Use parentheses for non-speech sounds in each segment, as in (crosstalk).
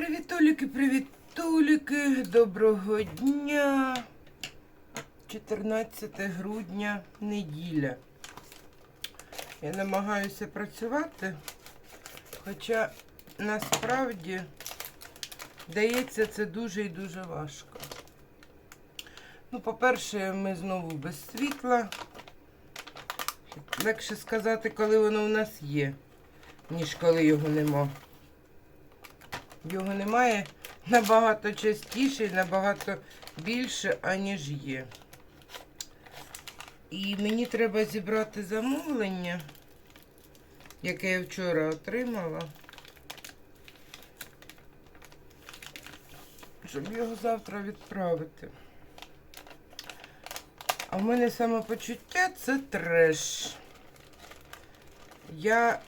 Привітуліки, привітуліки, доброго дня. 14 грудня, неділя. Я намагаюся працювати, хоча насправді дається це дуже і дуже важко. Ну, по-перше, ми знову без світла. Легше сказати, коли воно у нас є, ніж коли його нема. Його немає набагато частіше і набагато більше, аніж є. І мені треба зібрати замовлення, яке я вчора отримала, щоб його завтра відправити. А в мене самопочуття це треш. Я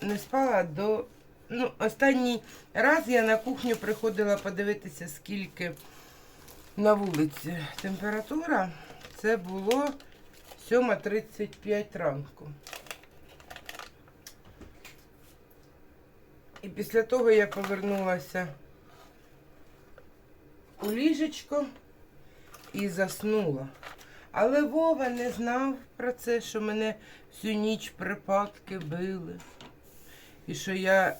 не спала до. Ну, останній раз я на кухню приходила подивитися, скільки на вулиці температура. Це було 7.35 ранку. І після того я повернулася у ліжечко і заснула. Але Вова не знав про це, що мене всю ніч припадки били. І що я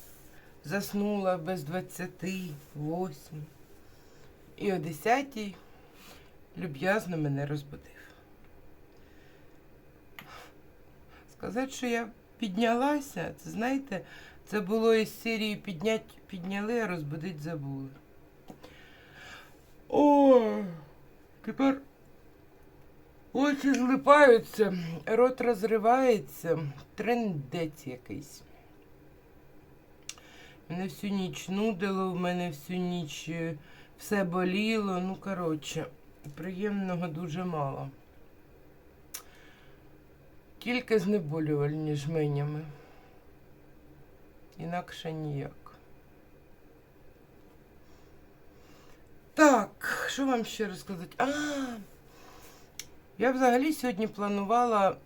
заснула без 28. І о 10 люб'язно мене розбудив. Сказати, що я піднялася, це знаєте, це було із серії піднять, підняли, а розбудить забули. О, тепер очі злипаються, рот розривається, трендець якийсь. Мене всю ніч нудило, в мене всю ніч е, все боліло. Ну, коротше, приємного дуже мало. Тільки знеболювальні жменями. Інакше ніяк. Так, що вам ще розказати? А, я взагалі сьогодні планувала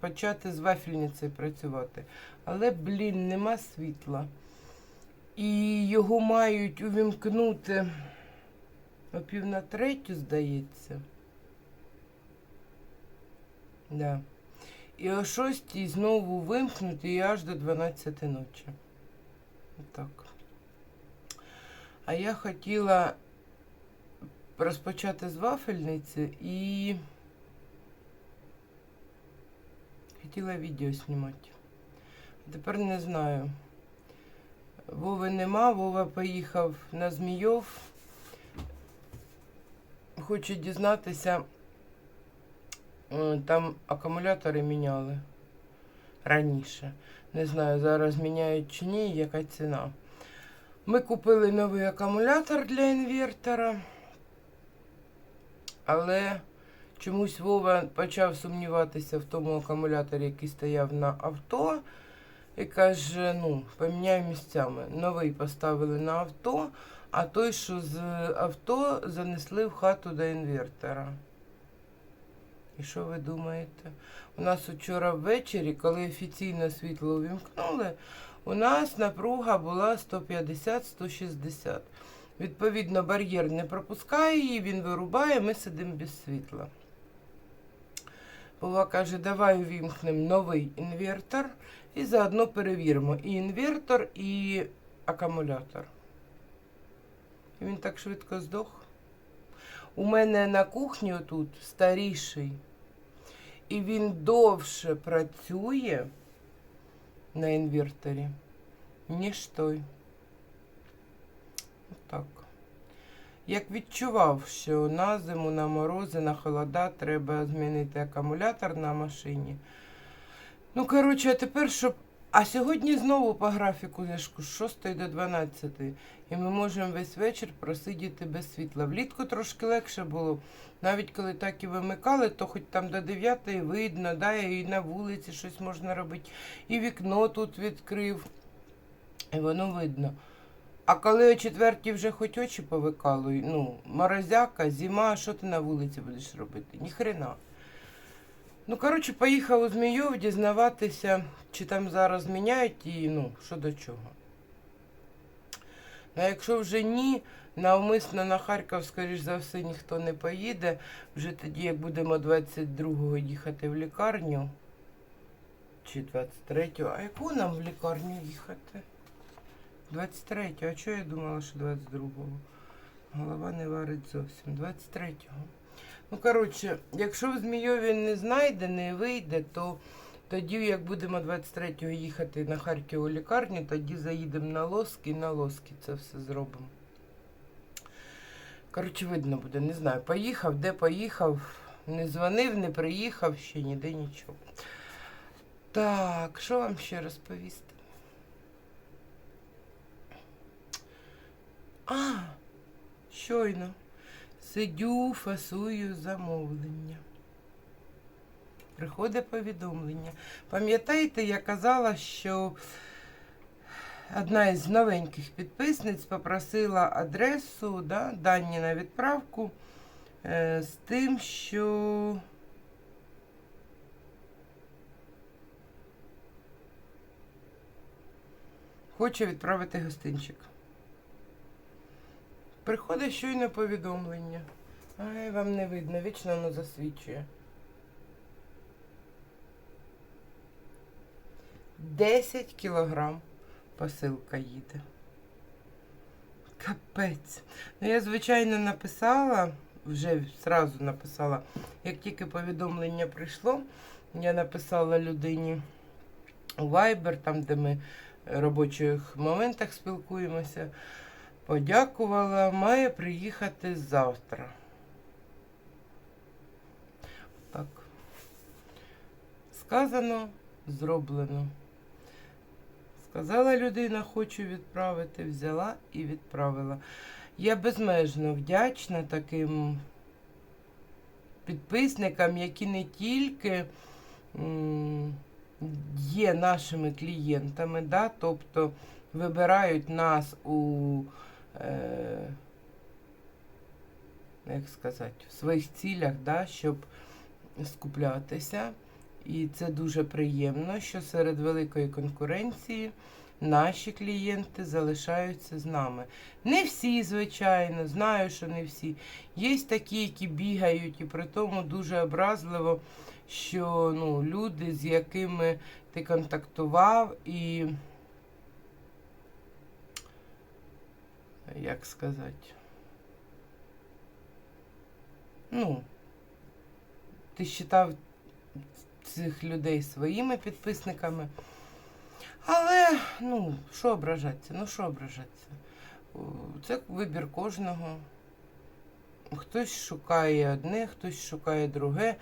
почати з вафельницею працювати. Але, блін, нема світла. І його мають увімкнути о пів на третю, здається. Да. І о шостій знову вимкнути і аж до 12 ночі. Так. А я хотіла розпочати з вафельниці і хотіла відео знімати. Тепер не знаю. Вови нема, Вова поїхав на Змійов. Хоче дізнатися, е, там акумулятори міняли раніше. Не знаю, зараз міняють чи ні, яка ціна. Ми купили новий акумулятор для інвертора, але чомусь Вова почав сумніватися в тому акумуляторі, який стояв на авто. І каже, ну, поміняй місцями. Новий поставили на авто, а той, що з авто, занесли в хату до інвертора. І що ви думаєте? У нас вчора ввечері, коли офіційно світло увімкнули, у нас напруга була 150-160. Відповідно, бар'єр не пропускає її, він вирубає, ми сидимо без світла. Вова каже, давай увімкнемо новий інвертор і заодно перевіримо і інвертор, і акумулятор. Він так швидко здох. У мене на кухні тут старіший, і він довше працює на інверторі, ніж той. Так. Як відчував, що на зиму, на морози, на холода треба змінити акумулятор на машині. Ну, коротше, а тепер щоб. А сьогодні знову по графіку з 6 до 12. І ми можемо весь вечір просидіти без світла. Влітку трошки легше було. Навіть коли так і вимикали, то хоч там до 9 видно, да, і на вулиці щось можна робити. І вікно тут відкрив. І воно видно. А коли о четвертій вже хоч очі повикалують, ну, морозяка, зима, що ти на вулиці будеш робити? Ніхрена. Ну, коротше, поїхав у Зміїв дізнаватися, чи там зараз міняють і ну, що до чого. А якщо вже ні, навмисно на Харків, скоріш за все, ніхто не поїде. Вже тоді, як будемо 22-го їхати в лікарню. Чи 23-го. А яку нам в лікарню їхати? 23-го. А чого я думала, що 22-го? Голова не варить зовсім. 23-го. Ну, коротше, якщо в Змійові не знайде, не вийде, то тоді, як будемо 23-го їхати на Харків у лікарню, тоді заїдемо на Лоски і на Лоски це все зробимо. Коротше, видно буде, не знаю. Поїхав, де поїхав, не дзвонив, не приїхав, ще ніде нічого. Так, що вам ще розповісти? А, щойно. Сидю, фасую замовлення. Приходить повідомлення. Пам'ятаєте, я казала, що одна із новеньких підписниць попросила адресу, да, дані на відправку е, з тим, що. Хоче відправити гостинчик. Приходить щойно повідомлення. Ай, вам не видно, вічно воно засвічує. 10 кілограм посилка їде. Капець. Ну, я, звичайно, написала, вже зразу написала, як тільки повідомлення прийшло, я написала людині у Viber, там, де ми в робочих моментах спілкуємося. Подякувала, має приїхати завтра. Так. Сказано, зроблено. Сказала людина, хочу відправити, взяла і відправила. Я безмежно вдячна таким підписникам, які не тільки є нашими клієнтами, да, тобто вибирають нас у е, як сказати, в своїх цілях, да, щоб скуплятися. І це дуже приємно, що серед великої конкуренції наші клієнти залишаються з нами. Не всі, звичайно, знаю, що не всі. Є такі, які бігають, і при тому дуже образливо, що ну, люди, з якими ти контактував, і як сказати, ну, ти вважав цих людей своїми підписниками. Але, ну, що ображатися? Ну, що ображатися? Це вибір кожного. Хтось шукає одне, хтось шукає друге,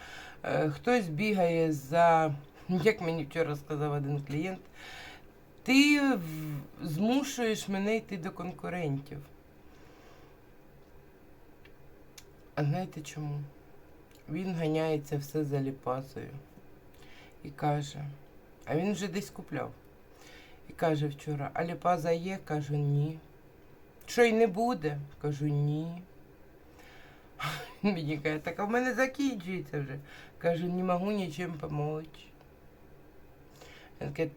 е, хтось бігає за, як мені вчора сказав один клієнт, ти змушуєш мене йти до конкурентів. А знаєте чому? Він ганяється все за ліпазою і каже, а він вже десь купляв. І каже вчора, а ліпаза є? Кажу, ні. Що й не буде? Кажу, ні. (laughs) Він Мені каже, так а в мене закінчується вже. Кажу, не можу нічим допомогти.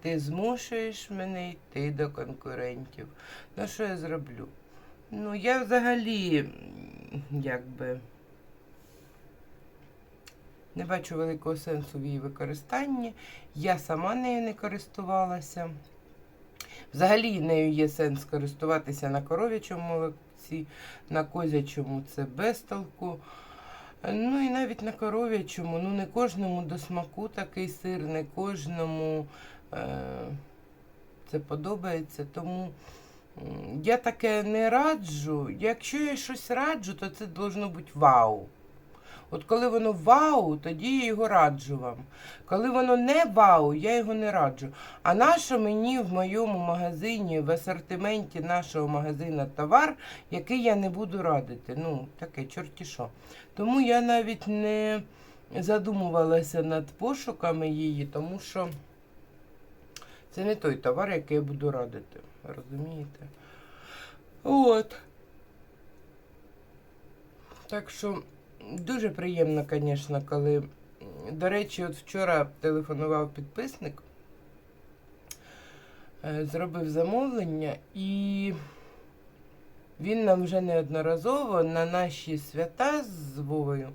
Ти змушуєш мене йти до конкурентів. Ну що я зроблю? Ну, я взагалі, якби. Не бачу великого сенсу в її використанні. Я сама нею не користувалася. Взагалі нею є сенс користуватися на коров'ячому молоці, на козячому це без толку. Ну і навіть на коров'ячому, ну не кожному до смаку такий сир, не кожному е, це подобається. Тому я таке не раджу. Якщо я щось раджу, то це должно бути вау. От коли воно вау, тоді я його раджу вам. Коли воно не вау, я його не раджу. А нащо мені в моєму магазині, в асортименті нашого магазину товар, який я не буду радити? Ну, таке, чорті що. Тому я навіть не задумувалася над пошуками її, тому що це не той товар, який я буду радити. Розумієте? От. Так що дуже приємно, звісно, коли. До речі, от вчора телефонував підписник, е, зробив замовлення і Він нам вже неодноразово на наші свята з Вовою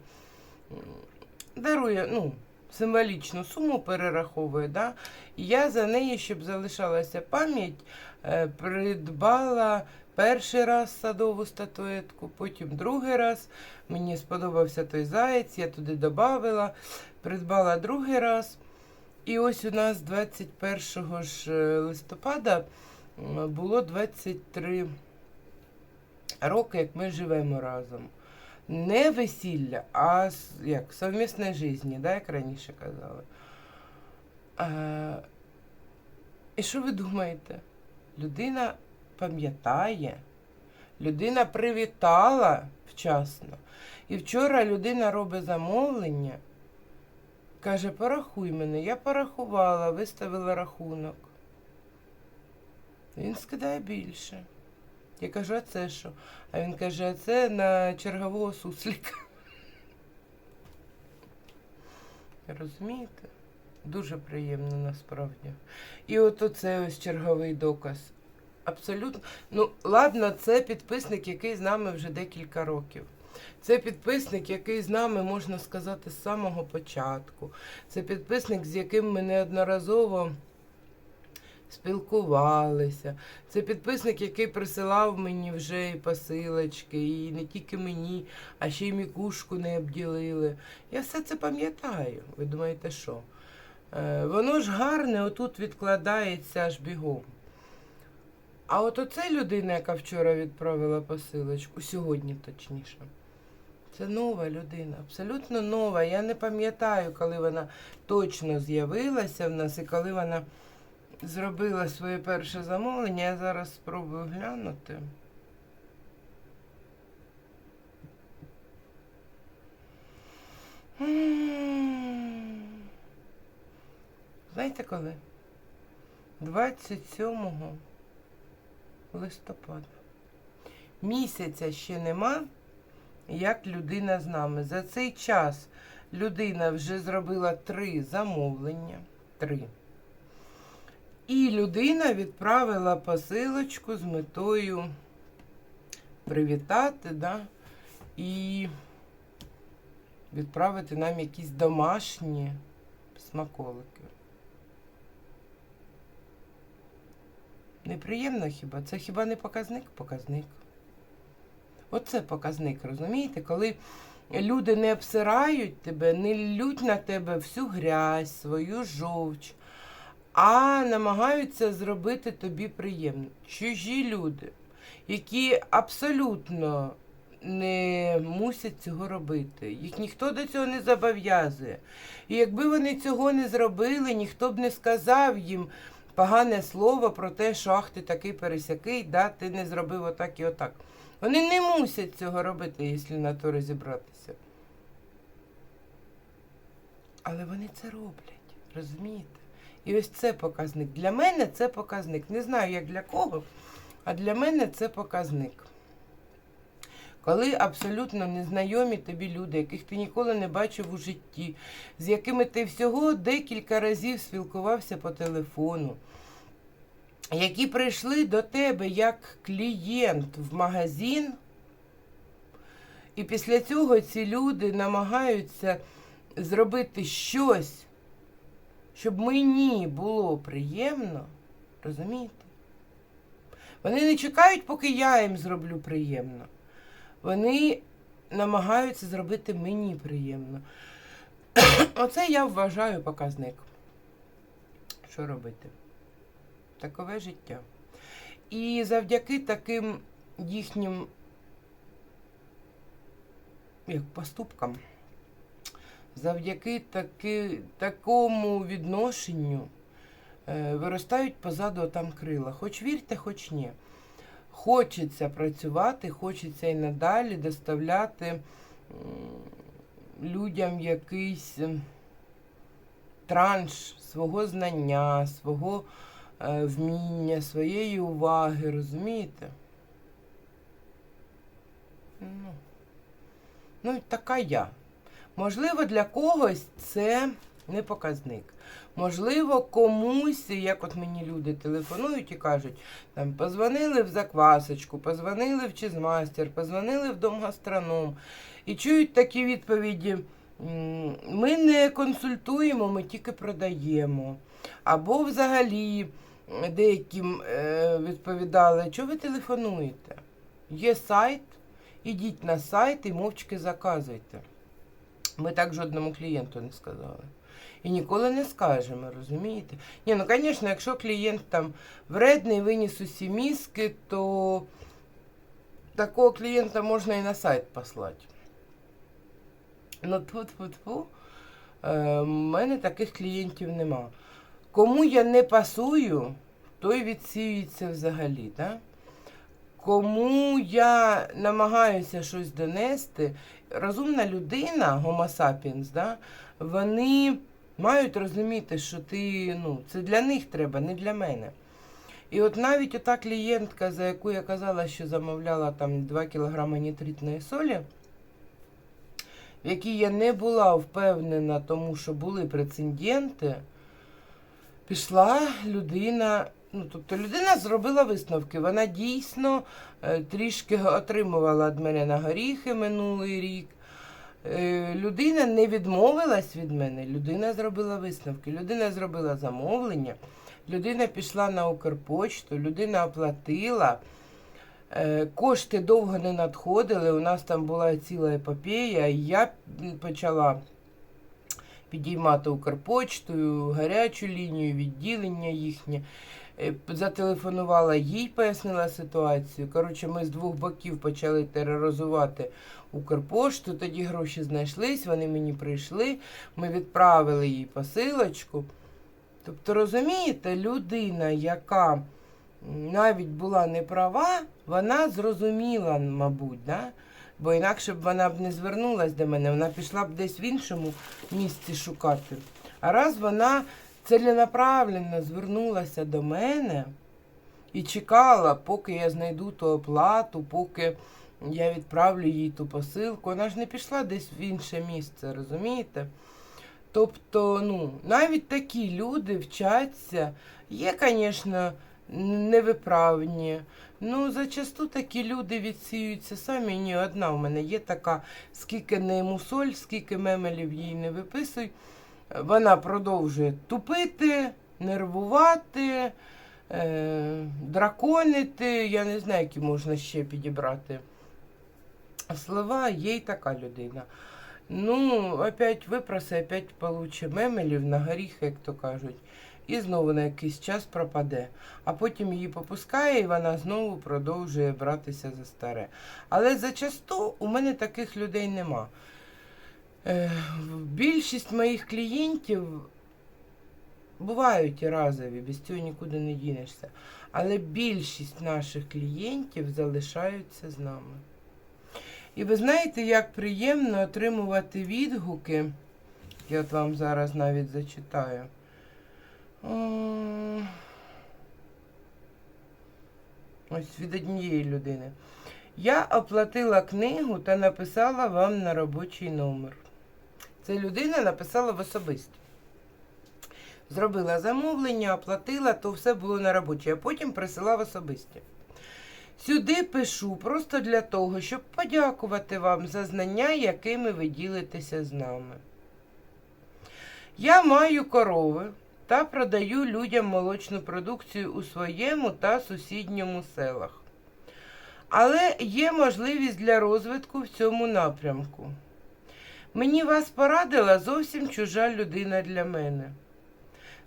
дарує, ну, символічну суму перераховує. Да? І я за неї, щоб залишалася пам'ять, е, придбала перший раз садову статуетку, потім другий раз. Мені сподобався той заєць, я туди додавала, придбала другий раз. І ось у нас 21 ж е, листопада було 23 роки, як ми живемо разом. Не весілля, а як совмісне життя, да, як раніше казали. Е, і що ви думаєте? Людина пам'ятає, людина привітала вчасно. І вчора людина робить замовлення, каже, порахуй мене. Я порахувала, виставила рахунок. Він скидає більше. Я кажу, а це що? А він каже, а це на чергового сусліка. Розумієте? Дуже приємно насправді. І от оце ось черговий доказ. Абсолютно. Ну, ладно, це підписник, який з нами вже декілька років. Це підписник, який з нами, можна сказати, з самого початку. Це підписник, з яким ми неодноразово спілкувалися. Це підписник, який присилав мені вже і посилочки, і не тільки мені, а ще й мікушку не обділили. Я все це пам'ятаю. Ви думаєте, що? Е, воно ж гарне, отут відкладається аж бігом. А от оце людина, яка вчора відправила посилочку, сьогодні точніше. Це нова людина, абсолютно нова. Я не пам'ятаю, коли вона точно з'явилася в нас і коли вона зробила своє перше замовлення. Я зараз спробую глянути. Знаєте коли? 27 листопада. Місяця ще нема, як людина з нами. За цей час людина вже зробила три замовлення. Три. І людина відправила посилочку з метою привітати, да, і відправити нам якісь домашні смаколики. Неприємно хіба? Це хіба не показник? Показник. Оце показник, розумієте? Коли люди не обсирають тебе, не лють на тебе всю грязь, свою жовч, а намагаються зробити тобі приємно. Чужі люди, які абсолютно не мусять цього робити. Їх ніхто до цього не зобов'язує. І якби вони цього не зробили, ніхто б не сказав їм погане слово про те, що ах ти такий пересякий, да, ти не зробив отак і отак. Вони не мусять цього робити, якщо на то розібратися. Але вони це роблять, розумієте? І ось це показник. Для мене це показник. Не знаю, як для кого, а для мене це показник. Коли абсолютно незнайомі тобі люди, яких ти ніколи не бачив у житті, з якими ти всього декілька разів спілкувався по телефону, які прийшли до тебе як клієнт в магазин, і після цього ці люди намагаються зробити щось, щоб мені було приємно, розумієте? Вони не чекають, поки я їм зроблю приємно. Вони намагаються зробити мені приємно. (coughs) Оце я вважаю показник. Що робити? Такове життя. І завдяки таким їхнім як поступкам, завдяки таки, такому відношенню е, виростають позаду там крила. Хоч вірте, хоч ні. Хочеться працювати, хочеться і надалі доставляти людям якийсь транш свого знання, свого е, вміння, своєї уваги, розумієте? Ну, ну, така я. Можливо, для когось це не показник. Можливо, комусь, як от мені люди телефонують і кажуть, там позвонили в заквасочку, позвонили в чизмастер, позвонили в домгастроном і чують такі відповіді. Ми не консультуємо, ми тільки продаємо. Або взагалі деяким е, відповідали, що ви телефонуєте? Є сайт, ідіть на сайт і мовчки заказуйте. Ми так жодному клієнту не сказали. І ніколи не скажемо, розумієте? Ні, ну звісно, якщо клієнт там вредний, виніс усі мізки, то такого клієнта можна і на сайт послати. Ну тут тьфу в мене таких клієнтів нема. Кому я не пасую, той відсіюється взагалі. Да? Кому я намагаюся щось донести, розумна людина, Homo sapiens, да, вони мають розуміти, що ти, ну, це для них треба, не для мене. І от навіть ота клієнтка, за яку я казала, що замовляла там 2 кг нітритної солі, в якій я не була впевнена, тому що були прецеденти, пішла людина. Ну, тобто людина зробила висновки. Вона дійсно е, трішки отримувала від мене на горіхи минулий рік. Е, людина не відмовилась від мене, людина зробила висновки, людина зробила замовлення, людина пішла на Укрпочту, людина оплатила. Е, Кошти довго не надходили. У нас там була ціла епопея, і я почала підіймати Укрпочту, гарячу лінію, відділення їхнє. Е, Зателефонувала їй, пояснила ситуацію. Коротше, ми з двох боків почали тероризувати Укрпошту. Тоді гроші знайшлись, вони мені прийшли. Ми відправили їй посилочку. Тобто, розумієте, людина, яка навіть була не права, вона зрозуміла, мабуть, да? Бо інакше б вона б не звернулась до мене, вона пішла б десь в іншому місці шукати. А раз вона ціленаправленно звернулася до мене і чекала, поки я знайду ту оплату, поки я відправлю їй ту посилку, вона ж не пішла десь в інше місце, розумієте? Тобто, ну, навіть такі люди вчаться, є, звісно, невиправні. Ну, зачасту такі люди відсіюються самі. Ні, одна в мене є така, скільки не мусоль, скільки мемелів їй не виписуй. Вона продовжує тупити, нервувати, е, драконити. Я не знаю, які можна ще підібрати слова, є й така людина. Ну, опять випроси, опять получи мемелів на горіх, як то кажуть, і знову на якийсь час пропаде. А потім її попускає, і вона знову продовжує братися за старе. Але зачасту у мене таких людей нема. Е, Більшість моїх клієнтів бувають і разові, без цього нікуди не дінешся. Але більшість наших клієнтів залишаються з нами. І ви знаєте, як приємно отримувати відгуки. Я от вам зараз навіть зачитаю. Ось від однієї людини. Я оплатила книгу та написала вам на робочий номер. Це людина написала в особисті. Зробила замовлення, оплатила, то все було на робочій, а потім присила в особисті. Сюди пишу просто для того, щоб подякувати вам за знання, якими ви ділитеся з нами. Я маю корови та продаю людям молочну продукцію у своєму та сусідньому селах. Але є можливість для розвитку в цьому напрямку. Мені вас порадила зовсім чужа людина для мене.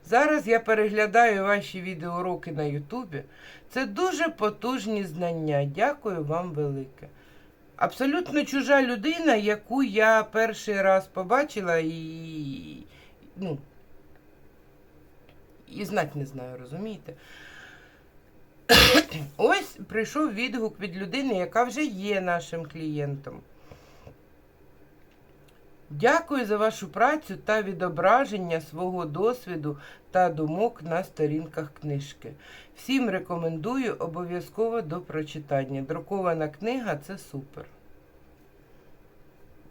Зараз я переглядаю ваші відеоуроки на Ютубі. Це дуже потужні знання. Дякую вам велике. Абсолютно чужа людина, яку я перший раз побачила і. ну, і знать не знаю, розумієте? (coughs) Ось прийшов відгук від людини, яка вже є нашим клієнтом. Дякую за вашу працю та відображення свого досвіду та думок на сторінках книжки. Всім рекомендую обов'язково до прочитання. Друкована книга це супер.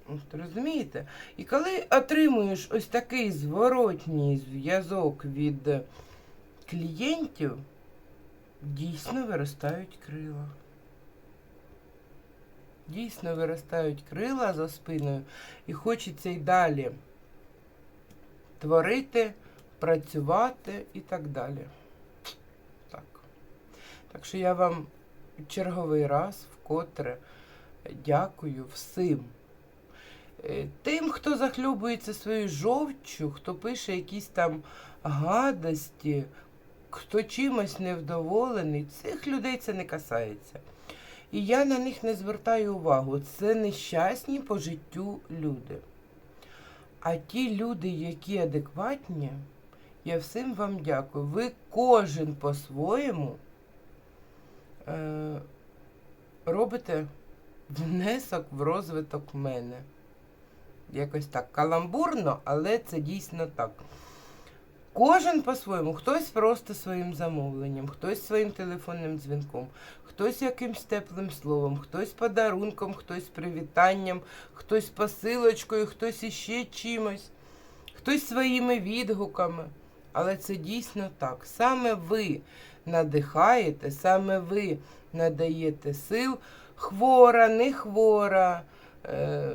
От, розумієте? І коли отримуєш ось такий зворотній зв'язок від клієнтів, дійсно виростають крила. Дійсно виростають крила за спиною, і хочеться й далі творити, працювати і так далі. Так. Так що я вам черговий раз вкотре дякую всім. Е, Тим, хто захлюбується своєю жовччю, хто пише якісь там гадості, хто чимось невдоволений, цих людей це не касається. І я на них не звертаю увагу. Це нещасні по життю люди. А ті люди, які адекватні, я всім вам дякую. Ви кожен по-своєму е, робите внесок в розвиток мене. Якось так каламбурно, але це дійсно так. Кожен по-своєму, хтось просто своїм замовленням, хтось своїм телефонним дзвінком, хтось якимсь теплим словом, хтось подарунком, хтось привітанням, хтось посилочкою, хтось іще чимось, хтось своїми відгуками. Але це дійсно так. Саме ви надихаєте, саме ви надаєте сил, хвора, не хвора, е,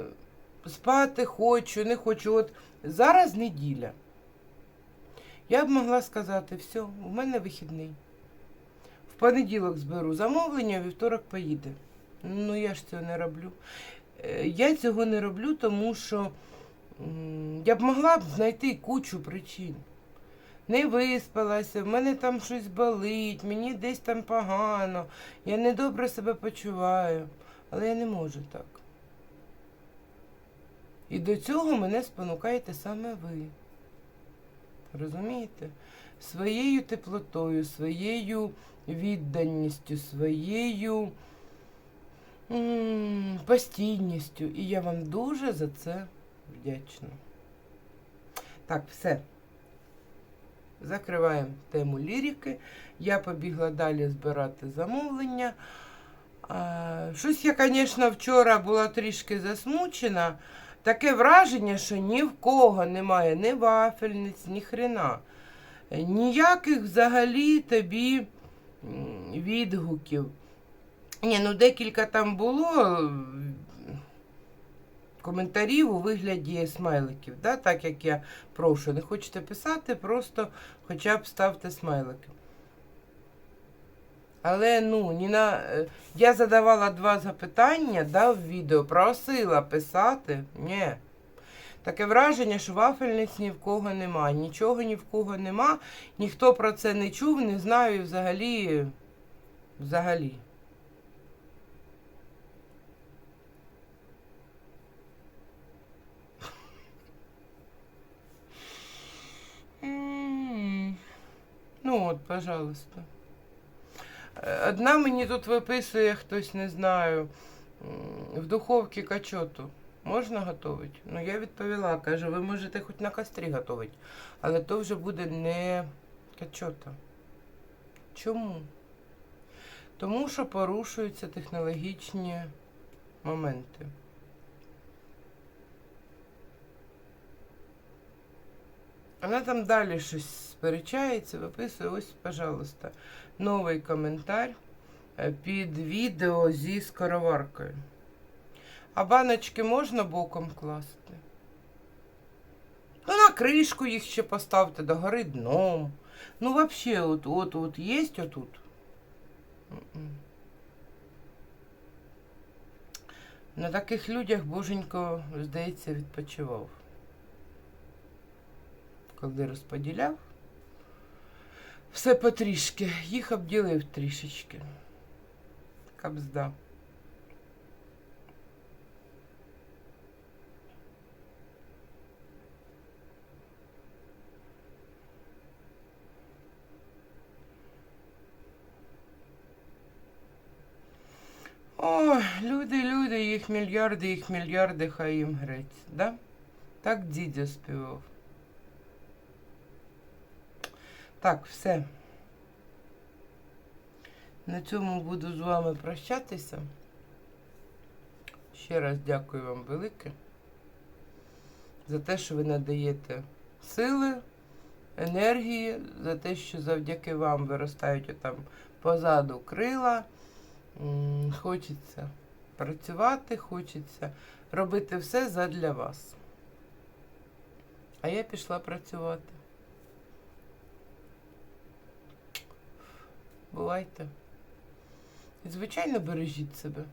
спати хочу, не хочу. От зараз неділя. Я б могла сказати, все, у мене вихідний. В понеділок зберу замовлення, вівторок поїде. Ну, я ж цього не роблю. Е, Я цього не роблю, тому що я б могла б знайти кучу причин. Не виспалася, в мене там щось болить, мені десь там погано, я недобре себе почуваю, але я не можу так. І до цього мене спонукаєте саме ви. Розумієте? Своєю теплотою, своєю відданістю, своєю м, постійністю. І я вам дуже за це вдячна. Так, все. Закриваємо тему лірики. Я побігла далі збирати замовлення. Щось я, звісно, вчора була трішки засмучена. Таке враження, що ні в кого немає ні вафельниць, ні хрена. Е, Ніяких взагалі тобі відгуків. Ні, ну декілька там було коментарів у вигляді смайликів. Да? Так як я прошу, не хочете писати, просто хоча б ставте смайлики. Але ну, ні на... е, я задавала два запитання да, в відео, просила писати. Ні. Таке враження, що вафельниць ні в кого нема. Нічого ні в кого нема. Ніхто про це не чув, не знаю і взагалі. Взагалі. Ну от, пожалуйста. Одна мені тут виписує хтось, не знаю, в духовці качоту. Можна готувати? Ну, я відповіла, каже, ви можете хоч на кострі готувати, але то вже буде не качота. Чому? Тому що порушуються технологічні моменти. Вона там далі щось сперечається, виписує. Ось, пожалуйста, новий коментар е, під відео зі скороваркою. А баночки можна боком класти? Ну, на кришку їх ще поставте догори дном. Ну, вообще, от, от, от є отут. На таких людях боженько, здається, відпочивав. Коли розподіляв, все потрішки, їх обділив трішечки. Кабзда. О, люди, люди, їх мільярди, їх мільярди, хай їм грець, да? Так дідя співав. Так, все. На цьому буду з вами прощатися. Ще раз дякую вам велике. за те, що ви надаєте сили, енергії, за те, що завдяки вам виростають там позаду крила. Хочеться працювати, хочеться робити все задля вас. А я пішла працювати. Бувайте. І, звичайно, бережіть себе.